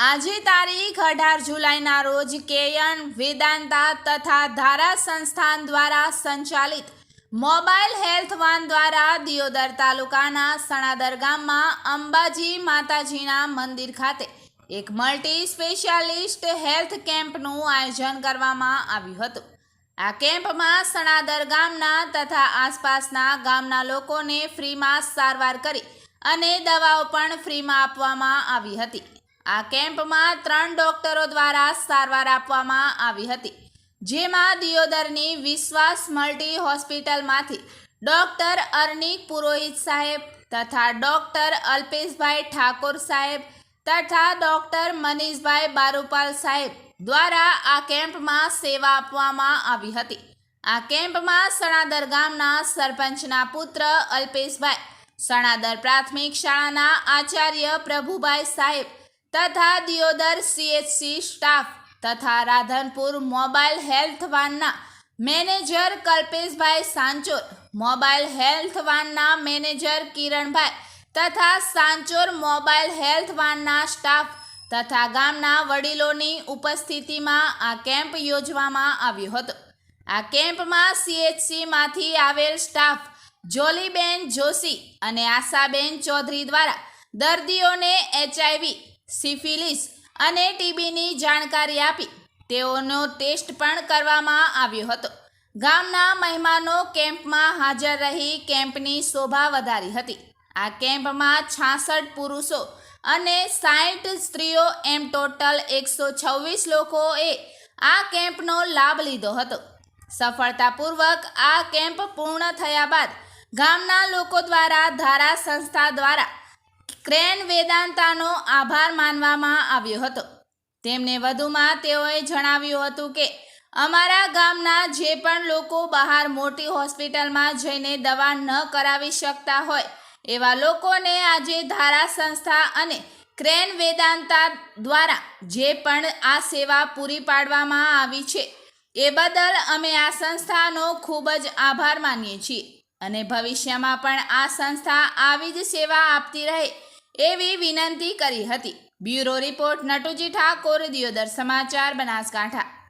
આજે તારીખ અઢાર જુલાઈના રોજ કેયન વેદાંતા તથા ધારા સંસ્થાન દ્વારા સંચાલિત મોબાઈલ હેલ્થ વાન દ્વારા દિયોદર તાલુકાના સણાદર ગામમાં અંબાજી માતાજીના મંદિર ખાતે એક મલ્ટી સ્પેશિયાલિસ્ટ હેલ્થ કેમ્પનું આયોજન કરવામાં આવ્યું હતું. આ કેમ્પમાં સણાદર ગામના તથા આસપાસના ગામના લોકોને ફ્રીમાં સારવાર કરી અને દવાઓ પણ ફ્રીમાં આપવામાં આવી હતી. આ કેમ્પમાં ત્રણ ડોક્ટરો દ્વારા સારવાર આપવામાં આવી હતી. જેમાં દિયોદરની વિશ્વાસ મલ્ટી હોસ્પિટલમાંથી ડોક્ટર અર્નિક પુરોહિત સાહેબ તથા ડોક્ટર અલ્પેશભાઈ ઠાકોર સાહેબ તથા ડોક્ટર મનીષભાઈ બારુપાલ સાહેબ દ્વારા આ કેમ્પમાં સેવા આપવામાં આવી હતી. આ કેમ્પમાં સણાદર ગામના સરપંચના પુત્ર અલ્પેશભાઈ, સણાદર પ્રાથમિક શાળાના આચાર્ય પ્રભુભાઈ સાહેબ તથા દિયોદર સીએચસી સ્ટાફ તથા Radhanpur mobile health વાનના manager Kalpeshbhai Sanchore, mobile health વાનના manager Kiranbhai તથા સાંચોર મોબાઈલ હેલ્થ વાનના સ્ટાફ તથા ગામના વડીલોની ઉપસ્થિતિમાં આ કેમ્પ યોજવામાં આવ્યો હતો. આ કેમ્પમાં સીએચસીમાંથી આવેલ સ્ટાફ જોલીબેન જોશી અને આશાબેન ચૌધરી દ્વારા દર્દીઓને એચઆઈવી સિફિલિસ અને ટીબીની જાણકારી આપી. તેઓનો ટેસ્ટ પણ કરવામાં આવ્યો હતો. ગામના મહેમાનો કેમ્પમાં હાજર રહી કેમ્પની શોભા વધારી હતી. આ કેમ્પમાં છાસઠ પુરુષો અને સાઠ સ્ત્રીઓ એમ ટોટલ એકસો છવ્વીસ લોકોએ આ કેમ્પનો લાભ લીધો હતો. સફળતાપૂર્વક આ કેમ્પ પૂર્ણ થયા બાદ ગામના લોકો દ્વારા ધારા સંસ્થા દ્વારા ક્રેન વેદાંતાનો આભાર માનવામાં આવ્યો હતો. તેમને વધુમાં તેઓએ જણાવ્યું હતું કે, અમારા ગામના જે પણ લોકો બહાર મોટી હોસ્પિટલમાં જઈને દવા ન કરાવી શકતા હોય, એવા લોકોને આજે ધારા સંસ્થા અને ક્રેન વેદાંતા દ્વારા જે પણ આ સેવા પૂરી પાડવામાં આવી છે, એ બદલ અમે આ સંસ્થાનો ખૂબ જ આભાર માનીએ છીએ. અને ભવિષ્યમાં પણ આ સંસ્થા આવી જ સેવા આપતી રહે એવી વિનંતી કરી હતી. બ્યુરો રિપોર્ટ નટુજી ઠાકોર દિયોદર સમાચાર બનાસકાંઠા.